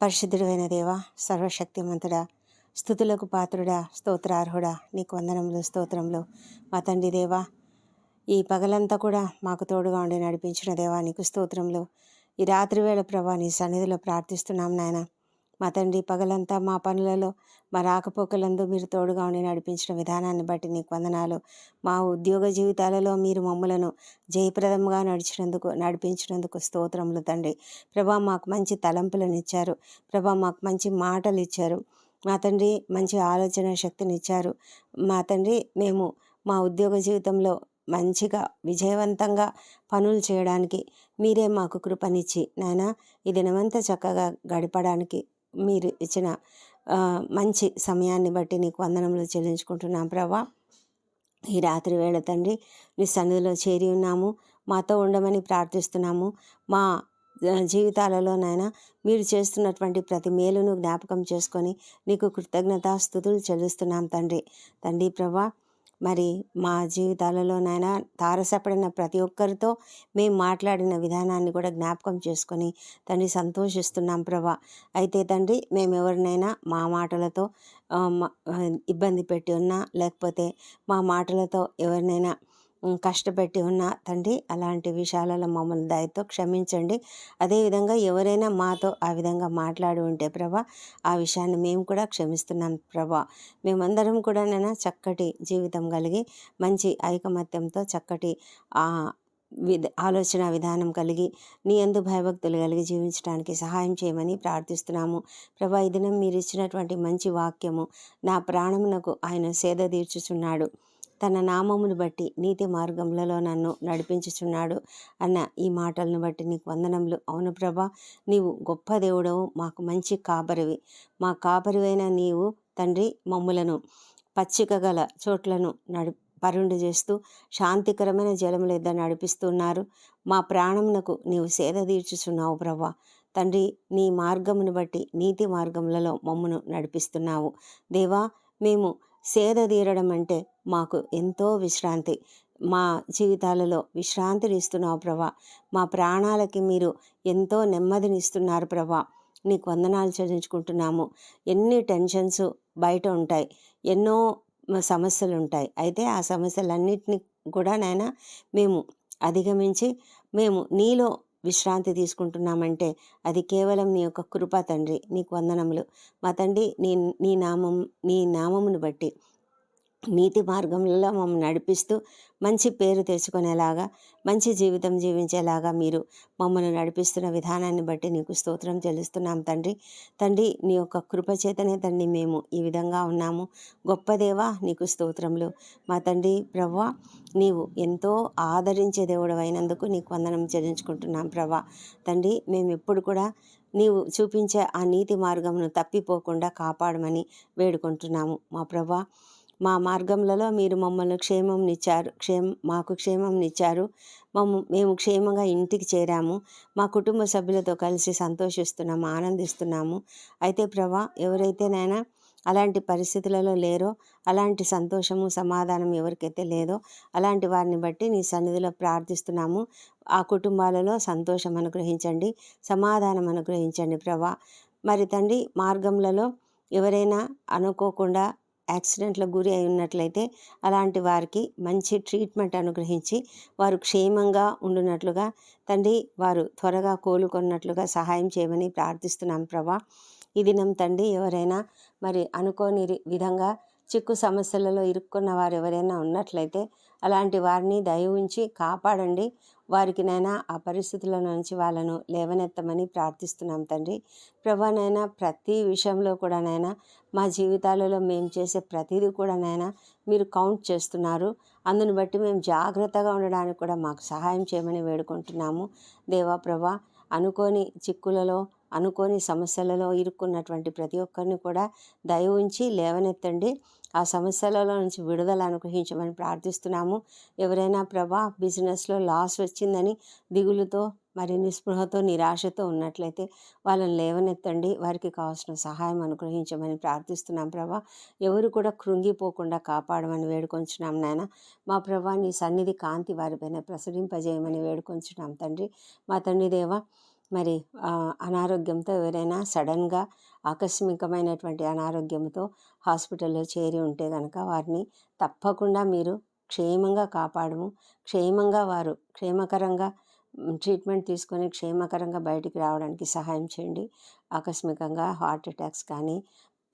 పరిశుద్ధుడైన దేవ సర్వశక్తిమంతుడా స్థుతులకు పాత్రుడా స్తోత్రార్హుడా నీకు వందనములు స్తోత్రములు. మా తండ్రి దేవా ఈ పగలంతా కూడా మాకు తోడుగా ఉండి నడిపించిన దేవా నీకు స్తోత్రములు. ఈ రాత్రి వేళ ప్రభా నీ సన్నిధిలో ప్రార్థిస్తున్నాం నాయన. మా తండ్రి పగలంతా మా పనులలో మా రాకపోకలందు మీరు తోడుగా ఉండి నడిపించిన విధానాన్ని బట్టి నీకు వందనాలు. మా ఉద్యోగ జీవితాలలో మీరు మమ్మలను జయప్రదంగా నడిచినందుకు నడిపించినందుకు స్తోత్రములు తండ్రి. ప్రభా మాకు మంచి తలంపులను ఇచ్చారు ప్రభా మాకు మంచి మాటలు ఇచ్చారు మా తండ్రి మంచి ఆలోచన శక్తిని ఇచ్చారు మా తండ్రి మేము మా ఉద్యోగ జీవితంలో మంచిగా విజయవంతంగా పనులు చేయడానికి మీరే మాకు కృపనిచ్చి నాయన ఈ దినమంతా చక్కగా గడపడానికి మీరు ఇచ్చిన మంచి సమయాన్ని బట్టి నీకు వందనములు చెల్లించుకుంటున్నాం ప్రభా. ఈ రాత్రి వేళ తండ్రి నీ సన్నిధిలో చేరి ఉన్నాము. మాతో ఉండమని ప్రార్థిస్తున్నాము. మా జీవితాలలోనైనా మీరు చేస్తున్నటువంటి ప్రతి మేలును జ్ఞాపకం చేసుకొని నీకు కృతజ్ఞతాస్థుతులు చెల్లిస్తున్నాం తండ్రి. తండ్రి ప్రభా మరి మా జీవితాలలోనైనా తారసపడిన ప్రతి ఒక్కరితో మేము మాట్లాడిన విధానాన్ని కూడా జ్ఞాపకం చేసుకొని తండ్రి సంతోషిస్తున్నాం ప్రభా. అయితే తండ్రి మేము ఎవరినైనా మా మాటలతో ఇబ్బంది పెట్టి ఉన్నా లేకపోతే మా మాటలతో ఎవరినైనా కష్టపెట్టి ఉన్న తండ్రి అలాంటి విషయాలలో మమ్మల్ని దయతో క్షమించండి. అదేవిధంగా ఎవరైనా మాతో ఆ విధంగా మాట్లాడి ఉంటే ప్రభా ఆ విషయాన్ని మేము కూడా క్షమిస్తున్నాం ప్రభా. మేమందరం కూడా నైనా చక్కటి జీవితం కలిగి మంచి ఐకమత్యంతో చక్కటి విధ ఆలోచన విధానం కలిగి నీ అందు భయభక్తులు కలిగి జీవించడానికి సహాయం చేయమని ప్రార్థిస్తున్నాము. ప్రభా ఈ దినం మీరు ఇచ్చినటువంటి మంచి వాక్యము నా ప్రాణమునకు ఆయన సేద తీర్చుచున్నాడు. తన నామమును బట్టి నీతి మార్గములలో నన్ను నడిపించుచున్నాడు అన్న ఈ మాటలను బట్టి నీకు వందనములు. అవును ప్రభా నీవు గొప్ప దేవుడవు మాకు మంచి కాపరివి. మా కాపరివైన నీవు తండ్రి మమ్ములను పచ్చిక గల చోట్లను నడి పరుండు చేస్తూ శాంతికరమైన జలముల ఇద్దరు నడిపిస్తున్నారు. మా ప్రాణమునకు నీవు సేద తీర్చుచున్నావు ప్రభా. తండ్రి నీ మార్గమును బట్టి నీతి మార్గములలో మమ్మను నడిపిస్తున్నావు. దేవా మేము సేద తీరడం అంటే మాకు ఎంతో విశ్రాంతి. మా జీవితాలలో విశ్రాంతిని ఇస్తున్నావు ప్రభా. మా ప్రాణాలకి మీరు ఎంతో నెమ్మదిని ఇస్తున్నారు ప్రభా. నీకు వందనాలు చెల్లించుకుంటున్నాము. ఎన్ని టెన్షన్స్ బయట ఉంటాయి. ఎన్నో సమస్యలు ఉంటాయి అయితే ఆ సమస్యలన్నిటిని కూడా నాయన మేము అధిగమించి మేము నీలో విశ్రాంతి తీసుకుంటున్నామంటే అది కేవలం నీ యొక్క కృప తండ్రి. నీకు వందనములు. మా తండ్రి నీ నీ నామం నీ నామమును బట్టి నీతి మార్గంలో మమ్మల్ని నడిపిస్తూ మంచి పేరు తెచ్చుకునేలాగా మంచి జీవితం జీవించేలాగా మీరు మమ్మల్ని నడిపిస్తున్న విధానాన్ని బట్టి నీకు స్తోత్రం చెల్లిస్తున్నాం తండ్రి. తండ్రి నీ యొక్క కృపచేతనే తండ్రి మేము ఈ విధంగా ఉన్నాము. గొప్పదేవా నీకు స్తోత్రములు. మా తండ్రి ప్రవ్వా నీవు ఎంతో ఆదరించే దేవుడు అయినందుకు నీకు వందనం చెల్లించుకుంటున్నాం ప్రభా తండ్రి మేము ఎప్పుడు కూడా నీవు చూపించే ఆ నీతి మార్గమును తప్పిపోకుండా కాపాడమని వేడుకుంటున్నాము. మా ప్రభా మా మార్గములలో మీరు మమ్మల్ని క్షేమంనిచ్చారు క్షేమ మాకు క్షేమంనిచ్చారు మమ్మ మేము క్షేమంగా ఇంటికి చేరాము. మా కుటుంబ సభ్యులతో కలిసి సంతోషిస్తున్నాము ఆనందిస్తున్నాము. అయితే ప్రభా ఎవరైతేనైనా అలాంటి పరిస్థితులలో లేరో అలాంటి సంతోషము సమాధానం ఎవరికైతే లేదో అలాంటి వారిని బట్టి నీ సన్నిధిలో ప్రార్థిస్తున్నాము. ఆ కుటుంబాలలో సంతోషం అనుగ్రహించండి సమాధానం అనుగ్రహించండి ప్రభా. మరి తండ్రి మార్గములలో ఎవరైనా అనుకోకుండా యాక్సిడెంట్లకు గురి అయి ఉన్నట్లయితే అలాంటి వారికి మంచి ట్రీట్మెంట్ అనుగ్రహించి వారు క్షేమంగా ఉండునట్లుగా తండ్రి వారు త్వరగా కోలుకున్నట్లుగా సహాయం చేయమని ప్రార్థిస్తున్నాం ప్రభా. ఈ దినం తండ్రి ఎవరైనా మరి అనుకోని విధంగా చిక్కు సమస్యలలో ఇరుక్కున్న వారు ఎవరైనా ఉన్నట్లయితే అలాంటి వారిని దయ ఉంచి కాపాడండి. వారికి నైనా ఆ పరిస్థితుల నుంచి వాళ్ళను లేవనెత్తమని ప్రార్థిస్తున్నాం తండ్రి. ప్రభానైనా ప్రతి విషయంలో కూడా నైనా మా జీవితాలలో మేము చేసే ప్రతిదీ కూడా నైనా మీరు కౌంట్ చేస్తున్నారు. అందును బట్టి మేము జాగ్రత్తగా ఉండడానికి కూడా మాకు సహాయం చేయమని వేడుకుంటున్నాము. దేవా ప్రభా అనుకోని చిక్కులలో అనుకోని సమస్యలలో ఇరుక్కున్నటువంటి ప్రతి ఒక్కరిని కూడా దయ ఉంచి లేవనెత్తండి. ఆ సమస్యలలో నుంచి విడుదల అనుగ్రహించమని ప్రార్థిస్తున్నాము. ఎవరైనా ప్రభా బిజినెస్లో లాస్ వచ్చిందని దిగులుతో మరి నిస్పృహతో నిరాశతో ఉన్నట్లయితే వాళ్ళని లేవనెత్తండి. వారికి కావాల్సిన సహాయం అనుగ్రహించమని ప్రార్థిస్తున్నాం ప్రభా. ఎవరు కూడా కృంగిపోకుండా కాపాడమని వేడుకొంచున్నాం నాయన. మా ప్రభా నీ సన్నిధి కాంతి వారిపైన ప్రసరింపజేయమని వేడుకొంచున్నాం తండ్రి. మా తండ్రి దేవ మరి అనారోగ్యంతో ఎవరైనా సడన్గా ఆకస్మికమైనటువంటి అనారోగ్యంతో హాస్పిటల్లో చేరి ఉంటే కనుక వారిని తప్పకుండా మీరు క్షేమంగా కాపాడము. క్షేమంగా వారు క్షేమకరంగా ట్రీట్మెంట్ తీసుకొని క్షేమకరంగా బయటికి రావడానికి సహాయం చేయండి. ఆకస్మికంగా హార్ట్ అటాక్స్ కానీ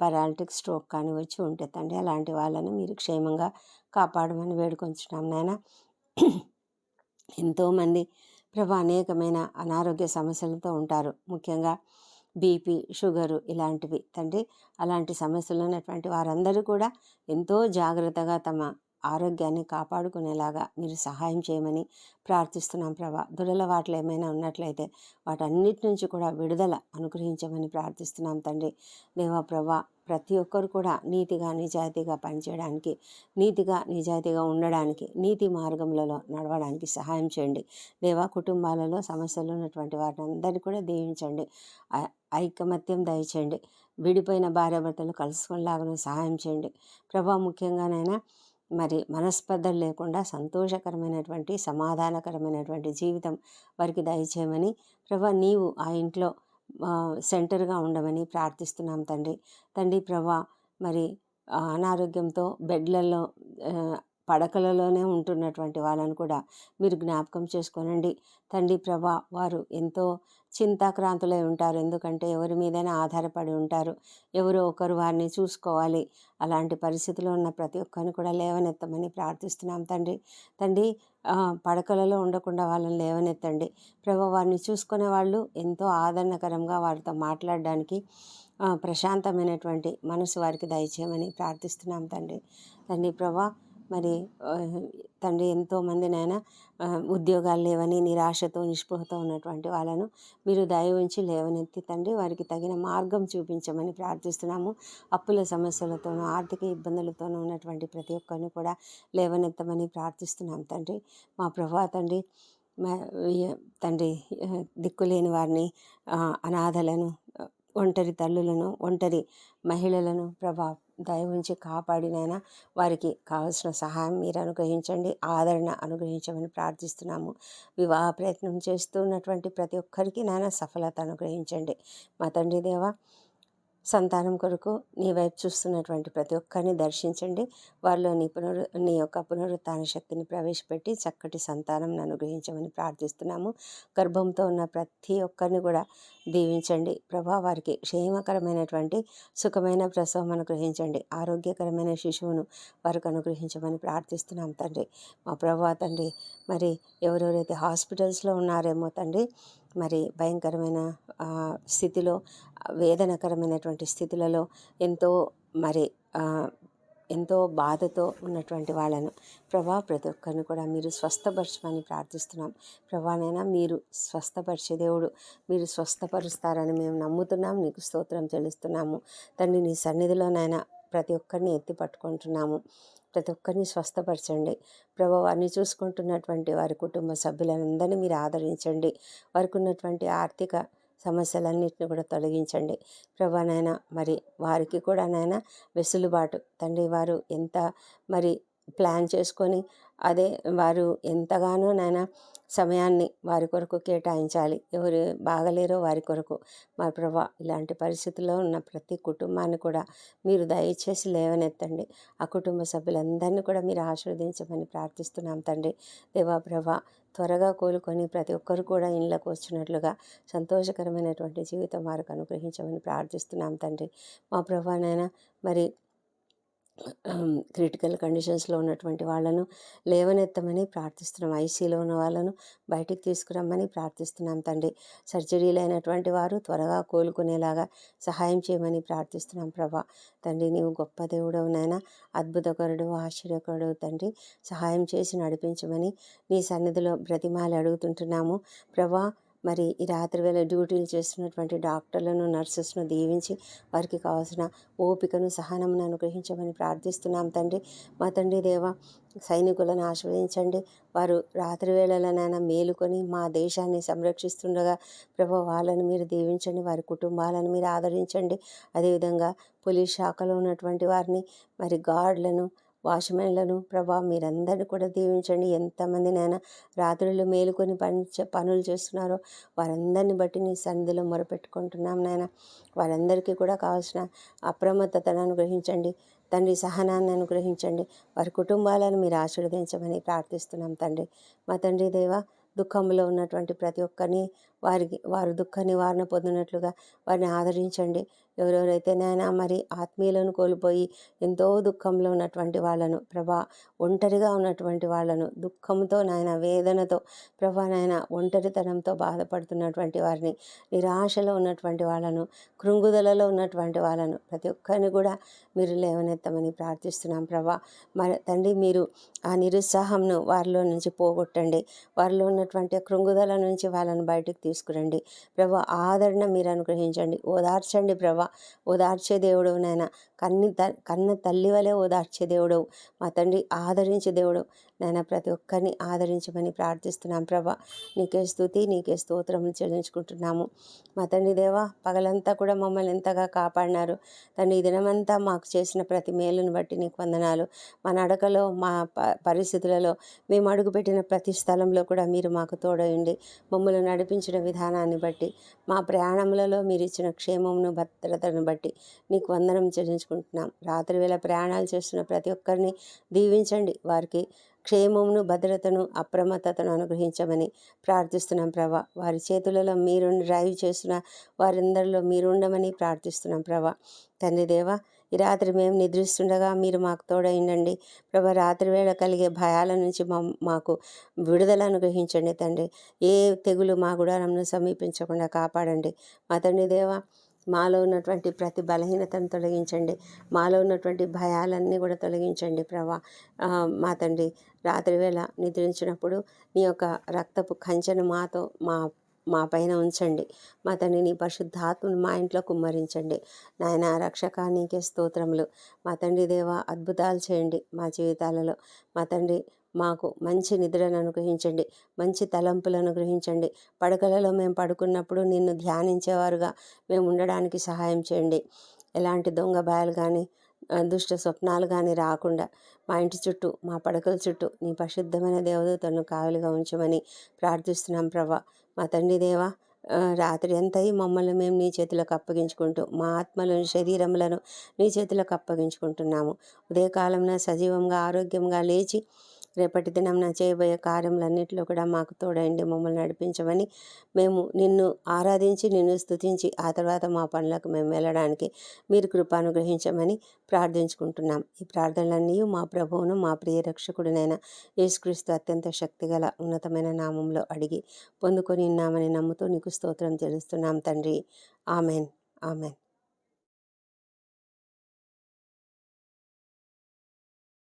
పెరాలిటిక్ స్ట్రోక్ కానీ వచ్చి ఉంటుందండి అలాంటి వాళ్ళని మీరు క్షేమంగా కాపాడమని వేడుకొంచున్నాం నాయన. ఎంతోమంది ప్రభా అనేకమైన అనారోగ్య సమస్యలతో ఉంటారు. ముఖ్యంగా బీపీ షుగరు ఇలాంటివి. తండ్రి అలాంటి సమస్యలు ఉన్నటువంటి వారందరూ కూడా ఎంతో జాగ్రత్తగా తమ ఆరోగ్యాన్ని కాపాడుకునేలాగా మీరు సహాయం చేయమని ప్రార్థిస్తున్నాం ప్రభా. దురలవాట్లు ఏమైనా ఉన్నట్లయితే వాటన్నిటి నుంచి కూడా విడుదల అనుగ్రహించమని ప్రార్థిస్తున్నాం తండ్రి. దేవా ప్రభా ప్రతి ఒక్కరు కూడా నీతిగా నిజాయితీగా పనిచేయడానికి నీతిగా నిజాయితీగా ఉండడానికి నీతి మార్గంలో నడవడానికి సహాయం చేయండి. దేవా కుటుంబాలలో సమస్యలు ఉన్నటువంటి వారిని అందరినీ కూడా దీవించండి. ఐకమత్యం దయచేయండి. విడిపోయిన భార్యాభర్తలు కలుసుకునేలాగా సహాయం చేయండి. ప్రభా ముఖ్యంగానైనా మరి మనస్పర్ధలు లేకుండా సంతోషకరమైనటువంటి సమాధానకరమైనటువంటి జీవితం వారికి దయచేయమని ప్రభా నీవు ఆ ఇంట్లో సెంటర్గా ఉండమని ప్రార్థిస్తున్నాం తండ్రి. తండ్రి ప్రభా మరి అనారోగ్యంతో బెడ్లలో పడకలలోనే ఉంటున్నటువంటి వాళ్ళని కూడా మీరు జ్ఞాపకం చేసుకోనండి. తండ్రి ప్రభా వారు ఎంతో చింతాక్రాంతులై ఉంటారు. ఎందుకంటే ఎవరి మీదైనా ఆధారపడి ఉంటారు. ఎవరో ఒకరు వారిని చూసుకోవాలి. అలాంటి పరిస్థితిలో ఉన్న ప్రతి ఒక్కరిని కూడా లేవనెత్తమని ప్రార్థిస్తున్నాం తండ్రి. తండ్రి పడకలలో ఉండకుండా వాళ్ళని లేవనెత్తండి. ప్రభు వారిని చూసుకునే వాళ్ళు ఎంతో ఆదరణకరంగా వారితో మాట్లాడడానికి ప్రశాంతమైనటువంటి మనసు వారికి దయచేయమని ప్రార్థిస్తున్నాం తండ్రి. తండ్రి ప్రభా మరి తండ్రి ఎంతోమంది నాయన ఉద్యోగాలు లేవని నిరాశతో నిస్పృహతో ఉన్నటువంటి వాళ్ళను మీరు దయ ఉంచి లేవనెత్తి తండ్రి వారికి తగిన మార్గం చూపించమని ప్రార్థిస్తున్నాము. అప్పుల సమస్యలతోనూ ఆర్థిక ఇబ్బందులతోనూ ఉన్నటువంటి ప్రతి ఒక్కరిని కూడా లేవనెత్తమని ప్రార్థిస్తున్నాం తండ్రి. మా ప్రభా తండ్రి తండ్రి దిక్కులేని వారిని అనాథలను ఒంటరి తల్లులను ఒంటరి మహిళలను ప్రభా దయ ఉంచి కాపాడినైనా వారికి కావలసిన సహాయం మీరు అనుగ్రహించండి ఆదరణ అనుగ్రహించమని ప్రార్థిస్తున్నాము. వివాహ ప్రయత్నం చేస్తున్నటువంటి ప్రతి ఒక్కరికి నాయన సఫలత అనుగ్రహించండి. మా తండ్రి దేవ సంతానం కొరకు నీ వైపు చూస్తున్నటువంటి ప్రతి ఒక్కరిని దర్శించండి. వారిలో నీ పునరు నీ యొక్క పునరుత్న శక్తిని ప్రవేశపెట్టి చక్కటి సంతానం అనుగ్రహించమని ప్రార్థిస్తున్నాము. గర్భంతో ఉన్న ప్రతి ఒక్కరిని కూడా దీవించండి. ప్రభా వారికి క్షేమకరమైనటువంటి సుఖమైన ప్రసవం అనుగ్రహించండి. ఆరోగ్యకరమైన శిశువును వారికి అనుగ్రహించమని ప్రార్థిస్తున్నాం తండ్రి. మా ప్రభా తండ్రి మరి ఎవరెవరైతే హాస్పిటల్స్లో ఉన్నారేమో తండ్రి మరి భయంకరమైన స్థితిలో వేదనకరమైనటువంటి స్థితులలో ఎంతో మరి ఎంతో బాధతో ఉన్నటువంటి వాళ్ళను ప్రభా ప్రతి ఒక్కరిని కూడా మీరు స్వస్థపరచమని ప్రార్థిస్తున్నాం. ప్రభానైనా మీరు స్వస్థపరిచే దేవుడు మీరు స్వస్థపరుస్తారని మేము నమ్ముతున్నాం. నీకు స్తోత్రం చెల్లిస్తున్నాము. తండ్రి నీ సన్నిధిలోనైనా ప్రతి ఒక్కరిని ఎత్తి పట్టుకుంటున్నాము. ప్రతి ఒక్కరిని స్వస్థపరచండి. ప్రభు వారిని చూసుకుంటున్నటువంటి వారి కుటుంబ సభ్యులందరినీ మీరు ఆదరించండి. వారికి ఉన్నటువంటి ఆర్థిక సమస్యలన్నింటిని కూడా తొలగించండి. ప్రభా మరి వారికి కూడా నాయన వెసులుబాటు. తండ్రి వారు ఎంత మరి ప్లాన్ చేసుకొని అదే వారు ఎంతగానో నాయన సమయాన్ని వారి కొరకు కేటాయించాలి. ఎవరు బాగలేరో వారి కొరకు. మా ప్రభా ఇలాంటి పరిస్థితుల్లో ఉన్న ప్రతి కుటుంబాన్ని కూడా మీరు దయచేసి లేవనెత్తండి. ఆ కుటుంబ సభ్యులందరినీ కూడా మీరు ఆశీర్వదించమని ప్రార్థిస్తున్నాం తండ్రి. దేవా ప్రభా త్వరగా కోలుకొని ప్రతి ఒక్కరు కూడా ఇళ్ళకు వచ్చినట్లుగా సంతోషకరమైనటువంటి జీవితం వారికి అనుగ్రహించమని ప్రార్థిస్తున్నాం తండ్రి. మా ప్రభానైనా మరి క్రిటికల్ కండిషన్స్లో ఉన్నటువంటి వాళ్ళను లేవనెత్తమని ప్రార్థిస్తున్నాం. ఐసీలో ఉన్న వాళ్ళను బయటికి తీసుకురమ్మని ప్రార్థిస్తున్నాం తండ్రి. సర్జరీలు అయినటువంటి వారు త్వరగా కోలుకునేలాగా సహాయం చేయమని ప్రార్థిస్తున్నాం ప్రభా. తండ్రి నీవు గొప్ప దేవుడవు నాయన అద్భుతకరుడు ఆశ్చర్యకరుడు తండ్రి. సహాయం చేసి నడిపించమని నీ సన్నిధిలో బ్రతిమాలు అడుగుతుంటున్నాము. ప్రభా మరి ఈ రాత్రి వేళ డ్యూటీలు చేస్తున్నటువంటి డాక్టర్లను నర్సెస్ను దీవించి వారికి కావాల్సిన ఓపికను సహనమును అనుగ్రహించమని ప్రార్థిస్తున్నాం తండ్రి. మా తండ్రి దేవ సైనికులను ఆశ్రయించండి. వారు రాత్రి వేళలనైనా మేలుకొని మా దేశాన్ని సంరక్షిస్తుండగా ప్రభు వాళ్ళని మీరు దీవించండి. వారి కుటుంబాలను మీరు ఆదరించండి. అదేవిధంగా పోలీస్ శాఖలో ఉన్నటువంటి వారిని మరి గార్డులను వాచ్మెన్లను ప్రభా మీరందరినీ కూడా దీవించండి. ఎంతమంది నాయన రాత్రులు మేలుకొని పని పనులు చేస్తున్నారో వారందరిని బట్టి నీ సన్నిధిలో మొరపెట్టుకుంటున్నాం నాయన. వారందరికీ కూడా కావాల్సిన అప్రమత్తతను అనుగ్రహించండి. తండ్రి సహనాన్ని అనుగ్రహించండి. వారి కుటుంబాలను మీరు ఆశీర్వదించమని ప్రార్థిస్తున్నాం తండ్రి. మా తండ్రి దేవ దుఃఖంలో ఉన్నటువంటి ప్రతి ఒక్కరిని వారికి వారు దుఃఖ నివారణ పొందినట్లుగా వారిని ఆదరించండి. ఎవరెవరైతే నాయన మరి ఆత్మీయులను కోల్పోయి ఎంతో దుఃఖంలో ఉన్నటువంటి వాళ్ళను ప్రభా ఒంటరిగా ఉన్నటువంటి వాళ్ళను దుఃఖంతో నాయన వేదనతో ప్రభా నాయన ఒంటరితనంతో బాధపడుతున్నటువంటి వారిని నిరాశలో ఉన్నటువంటి వాళ్ళను కృంగుదలలో ఉన్నటువంటి వాళ్ళను ప్రతి ఒక్కరిని కూడా మీరు లేవనెత్తమని ప్రార్థిస్తున్నాం ప్రభా. మరి తండ్రి మీరు ఆ నిరుత్సాహంను వారిలో నుంచి పోగొట్టండి. వారిలో ఉన్నటువంటి కృంగుదల నుంచి వాళ్ళని బయటకు తీసుకురండి ప్రభా ఆదరణ మీరు అనుగ్రహించండి. ఓదార్చండి ప్రభా. ఓదార్చే దేవుడు నాయన. కన్ని త కన్న తల్లి వలె ఓదార్చే దేవుడు మా తండ్రి ఆదరించే దేవుడు నాయన ప్రతి ఒక్కరిని ఆదరించమని ప్రార్థిస్తున్నాం. ప్రభా నీకే స్థుతి నీకే స్తోత్రం చెల్లించుకుంటున్నాము. మా తండ్రి దేవా పగలంతా కూడా మమ్మల్ని ఎంతగా కాపాడినారు. తండ్రి ఈ దినమంతా మాకు చేసిన ప్రతి మేలును బట్టి నీకు వందనాలు. మా నడకలో మా ప పరిస్థితులలో మేము అడుగుపెట్టిన ప్రతి స్థలంలో కూడా మీరు మాకు తోడయండి మమ్మల్ని నడిపించిన విధానాన్ని బట్టి మా ప్రయాణములలో మీరు ఇచ్చిన క్షేమమును భద్రతను బట్టి నీకు వందనం చెల్లించుకుంటున్నాం. రాత్రి వేళ ప్రయాణాలు చేస్తున్న ప్రతి ఒక్కరిని దీవించండి. వారికి క్షేమమును భద్రతను అప్రమత్తతను అనుగ్రహించమని ప్రార్థిస్తున్నాం ప్రభా. వారి చేతులలో మీరు డ్రైవ్ చేస్తున్న వారందరిలో మీరుండమని ప్రార్థిస్తున్నాం ప్రభా. తండ్రి దేవా ఈ రాత్రి మేము నిద్రిస్తుండగా మీరు మాకు తోడైండండి. ప్రభా రాత్రి వేళ కలిగే భయాల నుంచి మా మాకు విడుదల అనుగ్రహించండి తండ్రి. ఏ తెగులు మా గుడారంను సమీపించకుండా కాపాడండి. మా తండ్రి దేవా మాలో ఉన్నటువంటి ప్రతి బలహీనతను తొలగించండి. మాలో ఉన్నటువంటి భయాలన్నీ కూడా తొలగించండి ప్రభా. మా తండ్రి రాత్రి వేళ నిద్రించినప్పుడు నీ యొక్క రక్తపు కంచెను మాతో మా మా పైన ఉంచండి. మా తండ్రి నీ పరిశుద్ధాత్మను మా ఇంట్లో కుమ్మరించండి. నాయన రక్షక నీకే స్తోత్రములు. మా తండ్రి దేవ అద్భుతాలు చేయండి మా జీవితాలలో. మా తండ్రి మాకు మంచి నిద్రను అనుగ్రహించండి మంచి తలంపులను అనుగ్రహించండి. పడకలలో మేము పడుకున్నప్పుడు నిన్ను ధ్యానించేవారుగా మేము ఉండడానికి సహాయం చేయండి. ఎలాంటి దొంగ భయాలు కానీ దుష్ట స్వప్నాలు కానీ రాకుండా మా ఇంటి చుట్టూ మా పడకల చుట్టూ నీ పరిశుద్ధమైన దేవదూతలను కావలిగా ఉంచమని ప్రార్థిస్తున్నాం ప్రభా. మా తండ్రి దేవా రాత్రి అంతయి మమ్మల్ని మేము నీ చేతులకు అప్పగించుకుంటూ మా ఆత్మలను శరీరములను నీ చేతులకు అప్పగించుకుంటున్నాము. ఉదయకాలంలో సజీవంగా ఆరోగ్యంగా లేచి రేపటి దినం నా చేయబోయే కార్యములన్నింటిలో కూడా మాకు తోడండి మమ్మల్ని నడిపించమని మేము నిన్ను ఆరాధించి నిన్ను స్థుతించి ఆ తర్వాత మా పనులకు మేము వెళ్ళడానికి మీరు కృపానుగ్రహించమని ప్రార్థించుకుంటున్నాం. ఈ ప్రార్థనలన్నీ మా ప్రభువును మా ప్రియ రక్షకుడినైన యేసుక్రీస్తు అత్యంత శక్తిగల ఉన్నతమైన నామంలో అడిగి పొందుకొని ఉన్నామని నమ్ముతూ నీకు స్తోత్రం తెలుస్తున్నాం తండ్రి. ఆమెన్. ఆమెన్.